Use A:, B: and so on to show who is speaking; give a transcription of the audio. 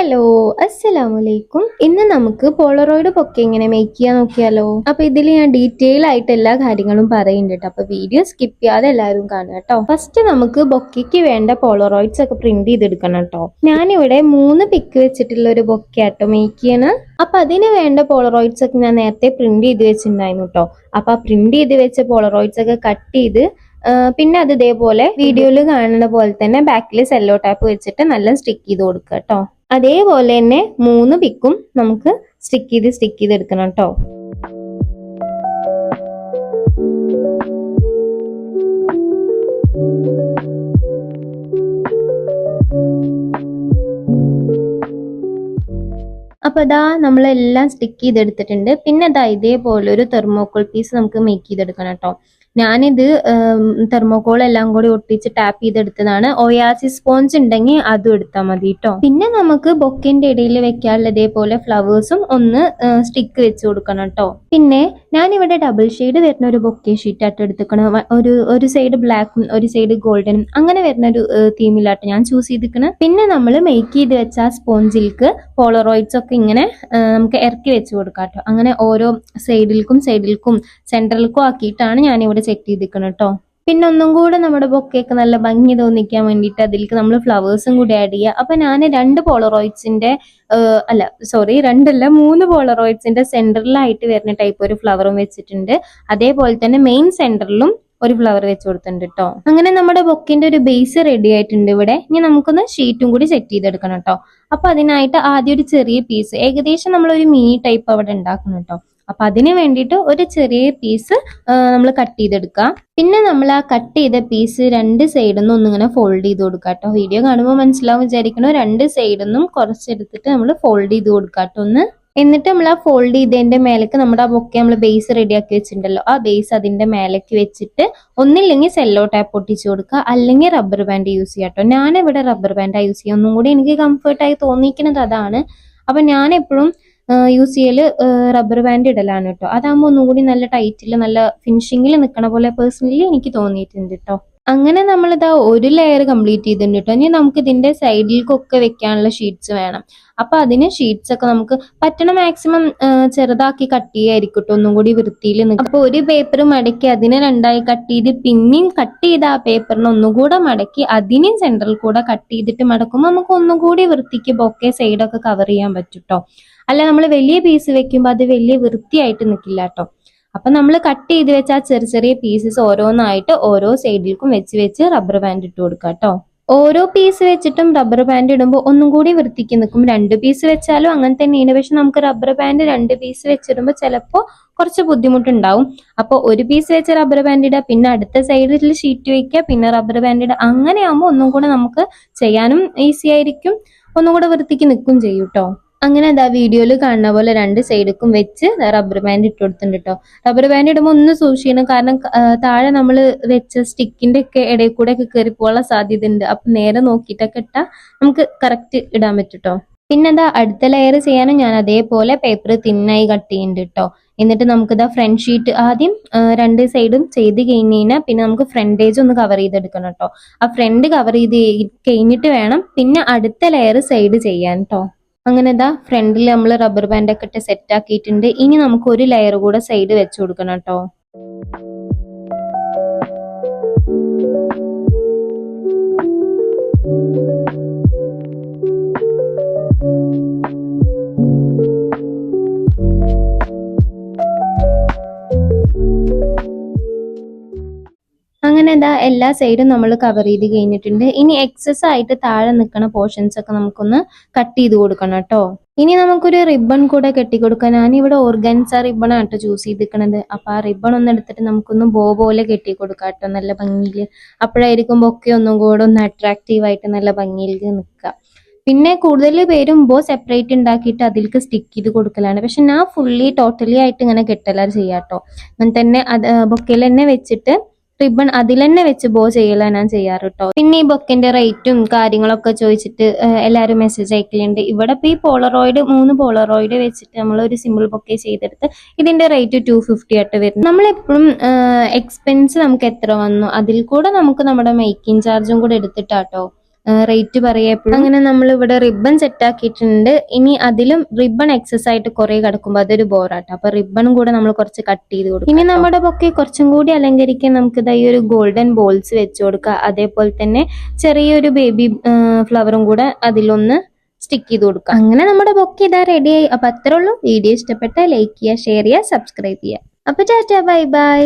A: Hello അസ്സലാമു അലൈക്കും ഇന്ന് നമുക്ക് പോളറോയിഡ് പൊക്കെ എങ്ങനെ മേക്ക് ചെയ്യാൻ നോക്കിയാലോ? അപ്പൊ ഇതിൽ ഞാൻ ഡീറ്റെയിൽ ആയിട്ട് എല്ലാ കാര്യങ്ങളും പറയുന്നുണ്ട് ട്ടോ. അപ്പൊ വീഡിയോ സ്കിപ്പ് ചെയ്യാതെ എല്ലാവരും കാണുക കേട്ടോ. ഫസ്റ്റ് നമുക്ക് ബൊക്കയ്ക്ക് വേണ്ട പോളറോയിഡ്സ് ഒക്കെ പ്രിന്റ് ചെയ്തെടുക്കണം കേട്ടോ. ഞാനിവിടെ മൂന്ന് പിക്ക് വെച്ചിട്ടുള്ള ഒരു ബൊക്കെ ആട്ടോ മേക്ക് ചെയ്യണ. അപ്പൊ അതിന് വേണ്ട പോളറോയിഡ്സ് ഒക്കെ ഞാൻ നേരത്തെ പ്രിന്റ് ചെയ്ത് വെച്ചിട്ടുണ്ടായിരുന്നു കേട്ടോ. അപ്പൊ ആ പ്രിന്റ് ചെയ്ത് വെച്ച പോളറോയിഡ്സ് ഒക്കെ കട്ട് ചെയ്ത് പിന്നെ അത് ഇതേപോലെ വീഡിയോയിൽ കാണുന്ന പോലെ തന്നെ ബാക്കിൽ സെല്ലോ ടാപ്പ് വെച്ചിട്ട് നല്ല സ്റ്റിക്ക് ചെയ്ത് കൊടുക്കുക കേട്ടോ. അതേപോലെ തന്നെ മൂന്ന് പിക്കും നമുക്ക് സ്റ്റിക്ക് ചെയ്ത് സ്റ്റിക്ക് ചെയ്ത് എടുക്കണം കേട്ടോ അപ്പൊ അതാ നമ്മളെല്ലാം സ്റ്റിക്ക് ചെയ്തെടുത്തിട്ടുണ്ട്. പിന്നെ അതാ ഇതേപോലെ ഒരു തെർമോക്കോൾ പീസ് നമുക്ക് മേക്ക് ചെയ്തെടുക്കണം കേട്ടോ ഞാനിത് തെർമോകോൾ എല്ലാം കൂടി ഒട്ടിച്ച് ടാപ്പ് ചെയ്തെടുത്തതാണ്. ഒയാസി സ്പോഞ്ച് ഉണ്ടെങ്കിൽ അതും എടുത്താൽ മതി കേട്ടോ പിന്നെ നമുക്ക് ബൊക്കിന്റെ ഇടയിൽ വെക്കാനുള്ള ഇതേപോലെ ഫ്ലവേഴ്സും ഒന്ന് സ്റ്റിക്ക് വെച്ച് കൊടുക്കണം കേട്ടോ പിന്നെ ഞാനിവിടെ ഡബിൾ ഷെയ്ഡ് വരുന്ന ഒരു ബൊക്കെ ഷീറ്റ് ആയിട്ട് എടുത്തിക്കണം ഒരു ഒരു സൈഡ് ബ്ലാക്കും ഒരു സൈഡ് ഗോൾഡനും അങ്ങനെ വരുന്ന ഒരു തീമിലാട്ട് ഞാൻ ചൂസ് ചെയ്തിരിക്കണം. പിന്നെ നമ്മൾ മേക്ക് ചെയ്ത് വെച്ച ആ സ്പോഞ്ചിൽക്ക് പോളറോയിഡ്സ് ഒക്കെ ഇങ്ങനെ നമുക്ക് ഇറക്കി വെച്ച് കൊടുക്കാം കേട്ടോ അങ്ങനെ ഓരോ സൈഡിൽക്കും സൈഡിൽക്കും സെൻട്രലിക്കും ആക്കിയിട്ടാണ് ഞാൻ ഇവിടെ സെറ്റ് ചെയ്തിരിക്കണം കേട്ടോ പിന്നെ ഒന്നും കൂടെ നമ്മുടെ ബൊക്കെയൊക്കെ നല്ല ഭംഗി തോന്നിക്കാൻ വേണ്ടിയിട്ട് അതിലേക്ക് നമ്മൾ ഫ്ലവേഴ്സും കൂടി ആഡ് ചെയ്യുക. അപ്പൊ ഞാൻ രണ്ട് പോളറോയിഡ്സിന്റെ അല്ല സോറി രണ്ടല്ല മൂന്ന് പോളറോയിഡ്സിന്റെ സെന്ററിലായിട്ട് വരുന്ന ടൈപ്പ് ഒരു ഫ്ലവറും വെച്ചിട്ടുണ്ട്. അതേപോലെ തന്നെ മെയിൻ സെന്ററിലും ഒരു ഫ്ലവർ വെച്ച് കൊടുത്തിട്ടുണ്ട് കേട്ടോ അങ്ങനെ നമ്മുടെ ബൊക്കിന്റെ ഒരു ബേസ് റെഡി ആയിട്ടുണ്ട് ഇവിടെ. ഇനി നമുക്കൊന്ന് ഷീറ്റും കൂടി സെറ്റ് ചെയ്തെടുക്കണം കേട്ടോ അപ്പൊ അതിനായിട്ട് ആദ്യം ഒരു ചെറിയ പീസ് ഏകദേശം നമ്മൾ ഒരു മിനി ടൈപ്പ് അവിടെ ഉണ്ടാക്കണം കേട്ടോ അപ്പൊ അതിന് വേണ്ടിയിട്ട് ഒരു ചെറിയ പീസ് നമ്മൾ കട്ട് ചെയ്തെടുക്കാം പിന്നെ നമ്മൾ ആ കട്ട് ചെയ്ത പീസ് രണ്ട് സൈഡിൽ നിന്നും ഒന്നിങ്ങനെ ഫോൾഡ് ചെയ്ത് കൊടുക്കുക കേട്ടോ. വീഡിയോ കാണുമ്പോൾ മനസ്സിലാവും വിചാരിക്കണോ. രണ്ട് സൈഡിൽ നിന്നും കുറച്ചെടുത്തിട്ട് നമ്മൾ ഫോൾഡ് ചെയ്ത് കൊടുക്കുക കേട്ടോ ഒന്ന്. എന്നിട്ട് നമ്മൾ ആ ഫോൾഡ് ചെയ്തതിന്റെ മേലേക്ക് നമ്മുടെ ആ ബൊക്കെ നമ്മൾ ബേസ് റെഡിയാക്കി വെച്ചിട്ടുണ്ടല്ലോ. ആ ബേസ് അതിന്റെ മേലേക്ക് വെച്ചിട്ട് ഒന്നില്ലെങ്കിൽ സെല്ലോ ടാപ്പ് ഒട്ടിച്ചു കൊടുക്കുക. അല്ലെങ്കിൽ റബ്ബർ ബാൻഡ് യൂസ് ചെയ്യാം കേട്ടോ. ഞാനിവിടെ റബ്ബർ ബാൻഡാണ് യൂസ് ചെയ്യുക. ഒന്നും കൂടി എനിക്ക് കംഫർട്ടായി തോന്നിക്കുന്നത് അതാണ്. അപ്പൊ ഞാൻ എപ്പോഴും യൂസ് ചെയ്യൽ റബ്ബർ ബാൻഡ് ഇടലാണ് കേട്ടോ അതാകുമ്പോൾ ഒന്നും കൂടി നല്ല ടൈറ്റിൽ നല്ല ഫിനിഷിങ്ങിൽ നിൽക്കണ പോലെ പേഴ്സണലി എനിക്ക് തോന്നിയിട്ടുണ്ട് കേട്ടോ അങ്ങനെ നമ്മളിതാ ഒരു ലെയർ കംപ്ലീറ്റ് ചെയ്തിട്ടുണ്ട് കേട്ടോ ഇനി നമുക്ക് ഇതിന്റെ സൈഡിലേക്കൊക്കെ വെക്കാനുള്ള ഷീറ്റ്സ് വേണം. അപ്പൊ അതിന് ഷീറ്റ്സ് ഒക്കെ നമുക്ക് പറ്റണ മാക്സിമം ചെറുതാക്കി കട്ട് ചെയ്യായിരിക്കും കേട്ടോ ഒന്നും കൂടി വൃത്തിയിൽ നിൽക്കും അപ്പൊ ഒരു പേപ്പർ മടക്കി അതിനെ രണ്ടായി കട്ട് ചെയ്ത് പിന്നെയും കട്ട് ചെയ്ത ആ പേപ്പറിനെ ഒന്നുകൂടെ മടക്കി അതിനെയും സെന്ററിൽ കൂടെ കട്ട് ചെയ്തിട്ട് മടക്കുമ്പോൾ നമുക്ക് ഒന്നും കൂടി വൃത്തിക്ക് ബൊക്കെ സൈഡൊക്കെ കവർ ചെയ്യാൻ പറ്റും കേട്ടോ അല്ല നമ്മൾ വലിയ പീസ് വെക്കുമ്പോൾ അത് വലിയ വൃത്തിയായിട്ട് നിൽക്കില്ല കേട്ടോ അപ്പൊ നമ്മൾ കട്ട് ചെയ്ത് വെച്ച ആ ചെറിയ ചെറിയ പീസസ് ഓരോന്നായിട്ട് ഓരോ സൈഡിലേക്കും വെച്ച് വെച്ച് റബ്ബർ ബാൻഡ് ഇട്ട് കൊടുക്കുക കേട്ടോ ഓരോ പീസ് വെച്ചിട്ടും റബ്ബർ ബാൻഡ് ഇടുമ്പോൾ ഒന്നും കൂടി വൃത്തിക്ക് നിൽക്കും രണ്ട് പീസ് വെച്ചാലും അങ്ങനെ തന്നെയാണ്. പക്ഷെ നമുക്ക് റബ്ബർ ബാൻഡ് രണ്ട് പീസ് വെച്ചിടുമ്പോൾ ചിലപ്പോൾ കുറച്ച് ബുദ്ധിമുട്ടുണ്ടാവും. അപ്പോൾ ഒരു പീസ് വെച്ച് റബ്ബർ ബാൻഡ് ഇടുക പിന്നെ അടുത്ത സൈഡിൽ ഷീറ്റ് വയ്ക്കുക പിന്നെ റബ്ബർ ബാൻഡ് ഇടുക അങ്ങനെ ആകുമ്പോൾ ഒന്നും കൂടെ നമുക്ക് ചെയ്യാനും ഈസി ആയിരിക്കും. ഒന്നും കൂടെ വൃത്തിക്ക് നിൽക്കും ചെയ്യും കേട്ടോ അങ്ങനെ അതാ വീഡിയോയിൽ കാണുന്ന പോലെ രണ്ട് സൈഡിക്കും വെച്ച് റബ്ബർ ബാൻഡ് ഇട്ട് കൊടുത്തിട്ടുണ്ട് കേട്ടോ റബ്ബർ ബാൻഡ് ഇടുമ്പോൾ ഒന്ന് സൂക്ഷിക്കണം. കാരണം താഴെ നമ്മൾ വെച്ച സ്റ്റിക്കിന്റെ ഒക്കെ ഇടയിൽ കൂടെ ഒക്കെ കയറി പോകാനുള്ള സാധ്യത ഉണ്ട് അപ്പൊ നേരെ നോക്കിയിട്ടൊക്കെ ഇട്ടാൽ നമുക്ക് കറക്റ്റ് ഇടാൻ പറ്റും പിന്നെ എന്താ അടുത്ത ലെയർ ചെയ്യാനും ഞാൻ അതേപോലെ പേപ്പർ തിന്നായി കട്ട് ചെയ്യുന്നുണ്ട് കേട്ടോ എന്നിട്ട് നമുക്കിതാ ഫ്രണ്ട് ഷീറ്റ് ആദ്യം രണ്ട് സൈഡും ചെയ്ത് കഴിഞ്ഞ് കഴിഞ്ഞാൽ പിന്നെ നമുക്ക് ഫ്രണ്ട് ഏജ് ഒന്ന് കവർ ചെയ്തെടുക്കണം കേട്ടോ ആ ഫ്രണ്ട് കവർ ചെയ്ത് കഴിഞ്ഞിട്ട് വേണം പിന്നെ അടുത്ത ലെയർ സൈഡ് ചെയ്യാൻ കേട്ടോ അങ്ങനെ ഇതാ ഫ്രണ്ടിൽ നമ്മൾ റബ്ബർ ബാൻഡ് ഒക്കെ ഇട്ട് സെറ്റ് ആക്കിയിട്ടുണ്ട്. ഇനി നമുക്ക് ഒരു ലെയർ കൂടെ സൈഡ് വെച്ച് കൊടുക്കണം കേട്ടോ അങ്ങനെ എന്താ എല്ലാ സൈഡും നമ്മൾ കവർ ചെയ്ത് കഴിഞ്ഞിട്ടുണ്ട്. ഇനി എക്സസ് ആയിട്ട് താഴെ നിൽക്കുന്ന പോർഷൻസ് ഒക്കെ നമുക്കൊന്ന് കട്ട് ചെയ്ത് കൊടുക്കണം കേട്ടോ. ഇനി നമുക്കൊരു റിബൺ കൂടെ കെട്ടിക്കൊടുക്കാൻ ഞാൻ ഇവിടെ ഓർഗൻസ റിബൺ ആണ് കേട്ടോ ചൂസ് ചെയ്തിരിക്കണത്. അപ്പൊ ആ റിബൺ ഒന്ന് എടുത്തിട്ട് നമുക്കൊന്ന് ബോ പോലെ കെട്ടി കൊടുക്കാം കേട്ടോ. നല്ല ഭംഗിയിൽ അപ്പോഴായിരിക്കും ഒക്കെ ഒന്നും കൂടെ ഒന്ന് അട്രാക്റ്റീവ് ആയിട്ട് നല്ല ഭംഗിയിൽ നിൽക്കുക പിന്നെ കൂടുതൽ പേരും ബോ സെപ്പറേറ്റ് ഉണ്ടാക്കിയിട്ട് അതിലേക്ക് സ്റ്റിക്ക് ചെയ്ത് കൊടുക്കലാണ്. പക്ഷെ ഞാൻ ഫുള്ളി ടോട്ടലി ആയിട്ട് ഇങ്ങനെ കെട്ടലാണ് ചെയ്യാട്ടോ അങ്ങനെ തന്നെ അത് ബൊക്കയിൽ തന്നെ വെച്ചിട്ട് റിബൺ അതിൽ തന്നെ വെച്ച് ബോ ചെയ്യലാണ് ഞാൻ ചെയ്യാറ് കേട്ടോ പിന്നെ ഈ ബൊക്കിന്റെ റേറ്റും കാര്യങ്ങളൊക്കെ ചോദിച്ചിട്ട് എല്ലാവരും മെസ്സേജ് അയക്കലുണ്ട്. ഇവിടെ ഇപ്പൊ ഈ പോളറോയിഡ് മൂന്ന് പോളറോയിഡ് വെച്ചിട്ട് നമ്മൾ ഒരു സിമ്പിൾ ബൊക്കെ ചെയ്തെടുത്ത് ഇതിന്റെ റേറ്റ് ടു ഫിഫ്റ്റി ആയിട്ട് വരുന്നത് നമ്മളെപ്പോഴും എക്സ്പെൻസ് നമുക്ക് എത്ര വന്നു? അതിൽ കൂടെ നമുക്ക് നമ്മുടെ മേക്കിംഗ് ചാർജും കൂടെ എടുത്തിട്ടാട്ടോ. റേറ്റ് പറയുക എപ്പോഴും. അങ്ങനെ നമ്മൾ ഇവിടെ റിബൺ സെറ്റ് ആക്കിയിട്ടുണ്ട്. ഇനി അതിലും റിബൺ എക്സസ് ആയിട്ട് കുറെ കിടക്കുമ്പോൾ അതൊരു ബോറാട്ടോ അപ്പൊ റിബണും കൂടെ നമ്മൾ കുറച്ച് കട്ട് ചെയ്ത് കൊടുക്കും ഇനി നമ്മുടെ പൊക്കെ കുറച്ചും കൂടി അലങ്കരിക്കാൻ നമുക്ക് ഇതാ ഈ ഒരു ഗോൾഡൻ ബോൾസ് വെച്ച് കൊടുക്കുക അതേപോലെ തന്നെ ചെറിയൊരു ബേബി ഫ്ലവറും കൂടെ അതിലൊന്ന് സ്റ്റിക്ക് ചെയ്ത് കൊടുക്കുക അങ്ങനെ നമ്മുടെ ബൊക്കെ ഇതാ റെഡിയായി അപ്പൊ അത്രേ ഉള്ളൂ. വീഡിയോ ഇഷ്ടപ്പെട്ട ലൈക്ക് ചെയ്യുക ഷെയർ ചെയ്യുക സബ്സ്ക്രൈബ് ചെയ്യുക. അപ്പൊ ടാറ്റ ബൈ ബൈ